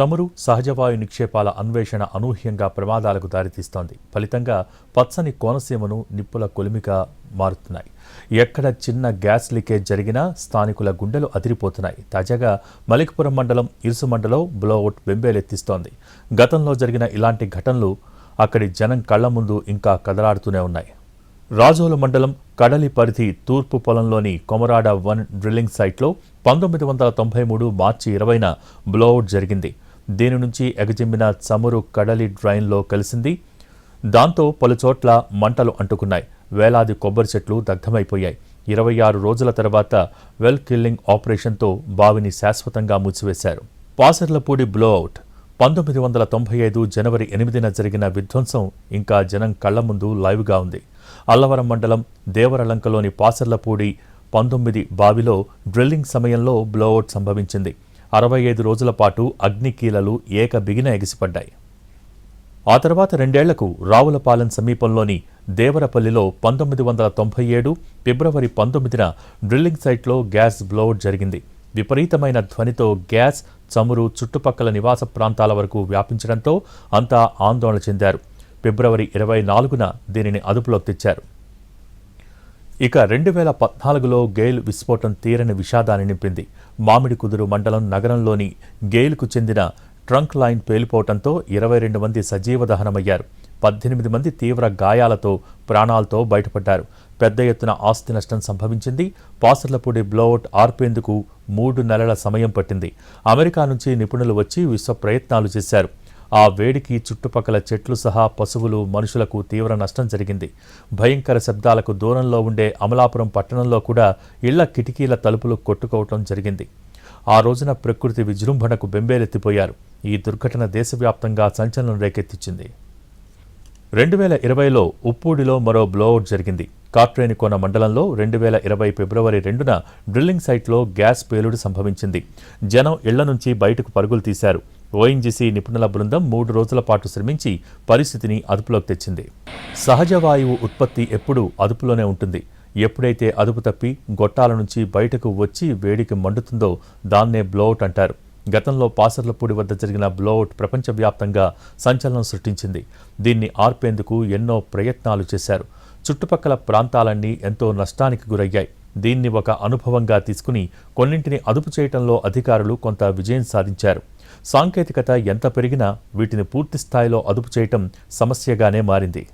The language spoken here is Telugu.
చమురు సహజవాయు నిక్షేపాల అన్వేషణ అనూహ్యంగా ప్రమాదాలకు దారితీస్తోంది. ఫలితంగా పచ్చని కోనసీమను నిప్పుల కొలిమిగా మారుతున్నాయి. ఎక్కడ చిన్న గ్యాస్ లీకేజ్ జరిగినా స్థానికుల గుండెలు అదిరిపోతున్నాయి. తాజాగా మలికపురం మండలం ఇరుసుమండలో బ్లోఅవుట్ బెంబేలెత్తిస్తోంది. గతంలో జరిగిన ఇలాంటి ఘటనలు అక్కడి జనం కళ్ళ ముందు ఇంకా కదలాడుతూనే ఉన్నాయి. రాజోలు మండలం కడలి పరిధి తూర్పు పొలంలోని కొమరాడ వన్ డ్రిల్లింగ్ సైట్లో పంతొమ్మిది వందల తొంభై మూడు మార్చి ఇరవైన బ్లోఅవుట్ జరిగింది. దీని నుంచి ఎగజిమ్మిన చమురు కడలి డ్రైన్లో కలిసింది. దాంతో పలుచోట్ల మంటలు అంటుకున్నాయి. వేలాది కొబ్బరి చెట్లు దగ్ధమైపోయాయి. ఇరవై ఆరు రోజుల తర్వాత వెల్ కిల్లింగ్ ఆపరేషన్తో బావిని శాశ్వతంగా మూసివేశారు. పాసర్లపూడి బ్లోఅవుట్. పంతొమ్మిది వందల తొంభై ఐదు జనవరి ఎనిమిదిన జరిగిన విధ్వంసం ఇంకా జనం కళ్ళ ముందు లైవ్గా ఉంది. అల్లవరం మండలం దేవరలంకలోని పాసర్లపూడి పంతొమ్మిది బావిలో డ్రిల్లింగ్ సమయంలో బ్లోఅవుట్ సంభవించింది. అరవై ఐదు రోజుల పాటు అగ్నికీలలు ఏక బిగిన ఎగిసిపడ్డాయి. ఆ తర్వాత రెండేళ్ళకు రావులపాలెం సమీపంలోని దేవరపల్లిలో పంతొమ్మిది వందల తొంభై ఏడు ఫిబ్రవరి పంతొమ్మిదిన డ్రిల్లింగ్ సైట్లో గ్యాస్ బ్లోఅవుట్ జరిగింది. విపరీతమైన ధ్వనితో గ్యాస్ చమురు చుట్టుపక్కల నివాస ప్రాంతాల వరకు వ్యాపించడంతో అంతా ఆందోళన చెందారు. ఫిబ్రవరి ఇరవై నాలుగున దీనిని అదుపులోకి తెచ్చారు. ఇక రెండు వేల పద్నాలుగులో గేల్ విస్ఫోటం తీరని విషాదాన్ని నింపింది. మామిడి కుదురు మండలం నగరంలోని గేల్కు చెందిన ట్రంక్ లైన్ పేలిపోవడంతో ఇరవై రెండు మంది సజీవ దహనమయ్యారు. పద్దెనిమిది మంది తీవ్ర గాయాలతో ప్రాణాలతో బయటపడ్డారు. పెద్ద ఎత్తున ఆస్తి నష్టం సంభవించింది. పాసర్లపూడి బ్లోఅవుట్ ఆర్పేందుకు మూడు నెలల సమయం పట్టింది. అమెరికా నుంచి నిపుణులు వచ్చి విశ్వ ప్రయత్నాలు చేశారు. ఆ వేడికి చుట్టుపక్కల చెట్లు సహా పశువులు మనుషులకు తీవ్ర నష్టం జరిగింది. భయంకర శబ్దాలకు దూరంలో ఉండే అమలాపురం పట్టణంలో కూడా ఇళ్ళ కిటికీల తలుపులు కొట్టుకోవటం జరిగింది. ఆ రోజున ప్రకృతి విజృంభణకు బెంబేలెత్తిపోయారు. ఈ దుర్ఘటన దేశవ్యాప్తంగా సంచలనం రేకెత్తించింది రెండు వేల ఇరవైలో ఉప్పూడిలో మరో బ్లోఅవుట్ జరిగింది. కాట్రేనికోన మండలంలో రెండు వేల ఇరవై ఫిబ్రవరి రెండున డ్రిల్లింగ్ సైట్లో గ్యాస్ పేలుడు సంభవించింది. జనం ఇళ్ళ నుంచి బయటకు పరుగులు తీశారు. ఓఎన్జీసీ నిపుణుల బృందం మూడు రోజుల పాటు శ్రమించి పరిస్థితిని అదుపులోకి తెచ్చింది. సహజ వాయువు ఉత్పత్తి ఎప్పుడూ అదుపులోనే ఉంటుంది. ఎప్పుడైతే అదుపు తప్పి గొట్టాల నుంచి బయటకు వచ్చి వేడికి మండుతుందో దాన్నే బ్లోఅవుట్ అంటారు. గతంలో పాసర్లపూడి వద్ద జరిగిన బ్లోఅవుట్ ప్రపంచవ్యాప్తంగా సంచలనం సృష్టించింది. దీన్ని ఆర్పేందుకు ఎన్నో ప్రయత్నాలు చేశారు. చుట్టుపక్కల ప్రాంతాలన్నీ ఎంతో నష్టానికి గురయ్యాయి. దీన్ని ఒక అనుభవంగా తీసుకుని కొన్నింటిని అదుపు చేయటంలో అధికారులు కొంత విజయం సాధించారు. సాంకేతికత ఎంత పెరిగినా వీటిని పూర్తి స్థాయిలో అదుపు చేయటం సమస్యగానే మారింది.